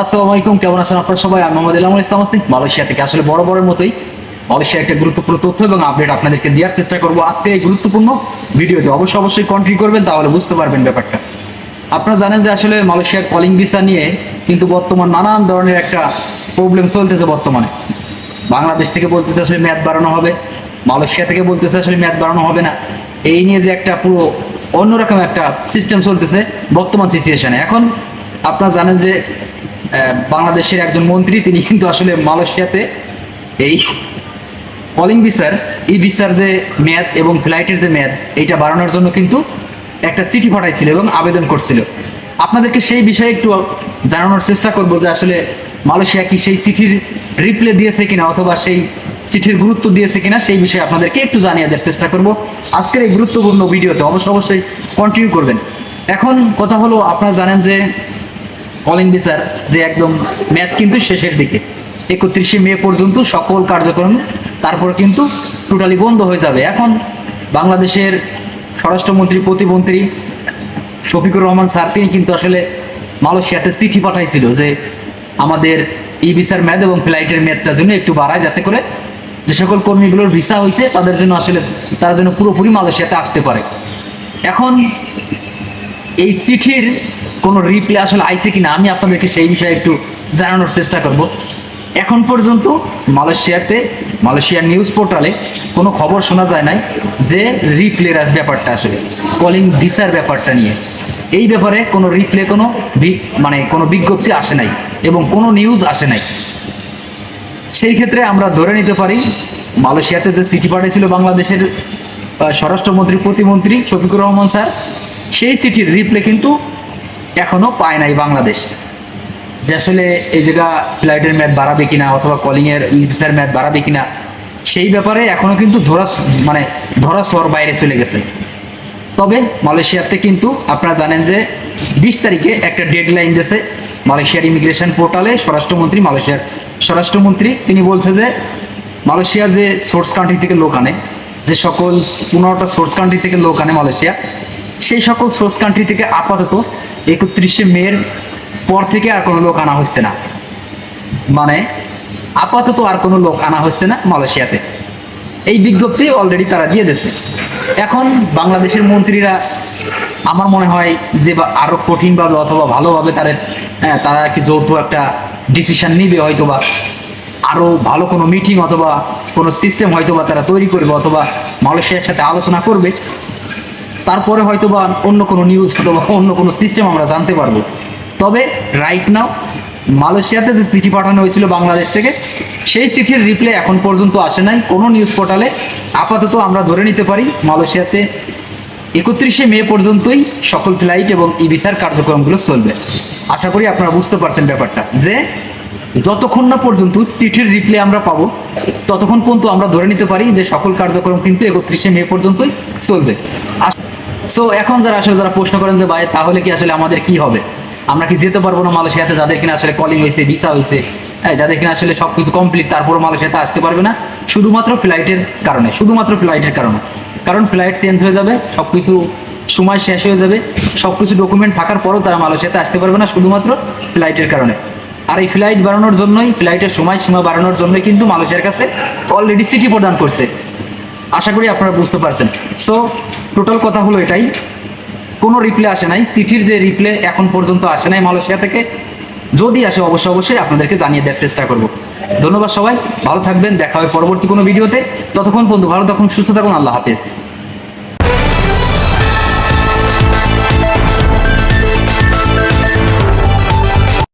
আসসালামু আলাইকুম, কেমন আছেন আপনারা সবাই? আমি মোহাম্মদ ইলামুল ইসলাম আছি মালয়েশিয়া থেকে। আসলে বড় বড়ের মতোই মালয়েশিয়া একটা গুরুত্বপূর্ণ তথ্য এবং আপডেট আপনাদেরকে দেওয়ার চেষ্টা করব। আজকে এই গুরুত্বপূর্ণ ভিডিওতে অবশ্যই অবশ্যই কন্ট্রি করবেন, তাহলে বুঝতে পারবেন ব্যাপারটা। আপনারা জানেন যে আসলে মালয়েশিয়ার কলিং ভিসা নিয়ে কিন্তু বর্তমান নানান ধরনের একটা প্রবলেম চলতেছে বর্তমানে। বাংলাদেশ থেকে বলতেছে আসলে মেয়াদ বাড়ানো হবে, মালয়েশিয়া থেকে বলতেছে আসলে মেয়াদ বাড়ানো হবে না। এই নিয়ে যে একটা পুরো অন্যরকম একটা সিস্টেম চলতেছে বর্তমান সিচুয়েশনে এখন আপনারা জানেন যে বাংলাদেশের একজন মন্ত্রী, তিনি কিন্তু আসলে মালয়েশিয়াতে এই কলিং ভিসার এই ভিসার যে মেয়াদ এবং ফ্লাইটের যে মেয়াদ, এইটা বাড়ানোর জন্য কিন্তু একটা চিঠি পাঠাইছিল এবং আবেদন করছিল। আপনাদেরকে সেই বিষয়ে একটু জানানোর চেষ্টা করব যে আসলে মালয়েশিয়া কি সেই চিঠির রিপ্লে দিয়েছে কিনা অথবা সেই চিঠির গুরুত্ব দিয়েছে কিনা, সেই বিষয়ে আপনাদেরকে একটু জানিয়ে দেওয়ার চেষ্টা করব। আজকের এই গুরুত্বপূর্ণ ভিডিওতে অবশ্যই অবশ্যই কন্টিনিউ করবেন। এখন কথা হলো, আপনারা জানেন যে কলিং ভিসার যে একদম ম্যাথ কিন্তু শেষের দিকে। একত্রিশে মে পর্যন্ত সকল কার্যক্রম তারপর কিন্তু টোটালি বন্ধ হয়ে যাবে। এখন বাংলাদেশের স্বরাষ্ট্রমন্ত্রী, প্রতিমন্ত্রী শফিকুর রহমান স্যার, তিনি কিন্তু আসলে মালয়েশিয়াতে চিঠি পাঠাইছিল যে আমাদের ই ভিসার মেয়াদ এবং ফ্লাইটের মেয়াদটার জন্য একটু বাড়ায়, যাতে করে যে সকল কর্মীগুলোর ভিসা হয়েছে তাদের জন্য আসলে তারা যেন পুরোপুরি মালয়েশিয়াতে আসতে পারে। এখন এই চিঠির কোনো রিপ্লে আসলে আইছে কিনা, আমি আপনাদেরকে সেই বিষয়ে একটু জানানোর চেষ্টা করব। এখন পর্যন্ত মালয়েশিয়াতে, মালয়েশিয়ার নিউজ পোর্টালে কোনো খবর শোনা যায় নাই যে রিপ্লের ব্যাপারটা আসলে কলিং ভিসার ব্যাপারটা নিয়ে। এই ব্যাপারে কোনো রিপ্লে কোনো মানে কোনো বিজ্ঞপ্তি আসে নাই এবং কোনো নিউজ আসে নাই। সেই ক্ষেত্রে আমরা ধরে নিতে পারি, মালয়েশিয়াতে যে চিঠি পাঠিয়েছিল বাংলাদেশের স্বরাষ্ট্রমন্ত্রী, প্রতিমন্ত্রী শফিকুর রহমান স্যার, সেই চিঠির রিপ্লে কিন্তু এখনও পায় নাই বাংলাদেশ। যে আসলে এই জায়গা ফ্লাইটের ম্যাচ বাড়াবে কিনা অথবা কলিংয়ের ভিসার ম্যাচ বাড়াবে কিনা, সেই ব্যাপারে এখনও কিন্তু ধরা মানে ধরা সর বাইরে চলে গেছে। তবে মালয়েশিয়াতে কিন্তু আপনারা জানেন যে বিশ তারিখে একটা ডেডলাইন দিয়েছে মালয়েশিয়ার ইমিগ্রেশন পোর্টালে স্বরাষ্ট্রমন্ত্রী মালয়েশিয়ার স্বরাষ্ট্রমন্ত্রী, তিনি বলছে যে মালয়েশিয়া যে সোর্স কান্ট্রি থেকে লোক আনে, যে সকল পনেরোটা সোর্স কান্ট্রি থেকে লোক আনে মালয়েশিয়া, সেই সকল সোর্স কান্ট্রি থেকে আপাতত একত্রিশে মের পর থেকে আর কোনো লোক আনা হচ্ছে না। মানে আপাতত আর কোনো লোক আনা হচ্ছে না মালয়েশিয়াতে। এই বিজ্ঞপ্তি অলরেডি তারা দিয়ে দিয়েছে। এখন বাংলাদেশের মন্ত্রীরা আমার মনে হয় যে আরও কঠিনভাবে অথবা ভালোভাবে তাদের হ্যাঁ, তারা কি যৌথ একটা ডিসিশন নিবে হয়তো বা আরও ভালো কোনো মিটিং অথবা কোনো সিস্টেম হয়তো বা তারা তৈরি করবে অথবা মালয়েশিয়ার সাথে আলোচনা করবে। তারপরে হয়তো বা অন্য কোনো নিউজ অথবা অন্য কোনো সিস্টেম আমরা জানতে পারব। তবে রাইট নাও মালয়েশিয়াতে যে চিঠি পাঠানো হয়েছিল বাংলাদেশ থেকে, সেই চিঠির রিপ্লে এখন পর্যন্ত আসে নাই। কোনো নিউজ পোর্টালে আপাতত আমরা ধরে নিতে পারি, মালয়েশিয়াতে একত্রিশে মে পর্যন্তই সকল ফ্লাইট এবং ই ভিসার কার্যক্রমগুলো চলবে। আশা করি আপনারা বুঝতে পারছেন ব্যাপারটা, যে যতক্ষণ না পর্যন্ত চিঠির রিপ্লে আমরা পাবো, ততক্ষণ পর্যন্ত আমরা ধরে নিতে পারি যে সকল কার্যক্রম কিন্তু একত্রিশে মে পর্যন্তই চলবে। সো এখন যারা আসলে যারা প্রশ্ন করেন যে ভাই, তাহলে কি আসলে আমাদের কি হবে? আমরা কি যেতে পারব না মালয়েশিয়াতে? যাদের কিনা আসলে কলিং হয়েছে ভিসা হয়েছে হ্যাঁ যাদের কিনা আসলে সবকিছু কমপ্লিট তারপর মালয়েশিয়াতে আসতে পারবে না। শুধুমাত্র ফ্লাইটের কারণে, শুধুমাত্র ফ্লাইটের কারণে। কারণ ফ্লাইট চেঞ্জ হয়ে যাবে সব কিছু সময় শেষ হয়ে যাবে সব কিছু ডকুমেন্ট থাকার পরও তারা মালয়েশিয়াতে আসতে পারবে না, শুধুমাত্র ফ্লাইটের কারণে। আর এই ফ্লাইট বাড়ানোর জন্যই ফ্লাইটের সময় সীমা বাড়ানোর জন্যই কিন্তু মালয়েশিয়ার কাছে অলরেডি সিটি প্রদান করছে। আশা করি আপনারা বুঝতে পারছেন। সো টোটাল কথা হলো এটাই। কোনো রিপ্লে আসে নাই সিটির যে রিপ্লে এখন পর্যন্ত আসে নাই মালয়েশিয়া থেকে। যদি আসে অবশ্যই অবশ্যই আপনাদেরকে জানিয়ে দেওয়ার চেষ্টা করব। ধন্যবাদ সবাই, ভালো থাকবেন, দেখা হয় পরবর্তী কোনো ভিডিওতে। ততক্ষণ পর্যন্ত ভালো থাকুন, সুস্থ থাকুন, আল্লাহ হাফেজ।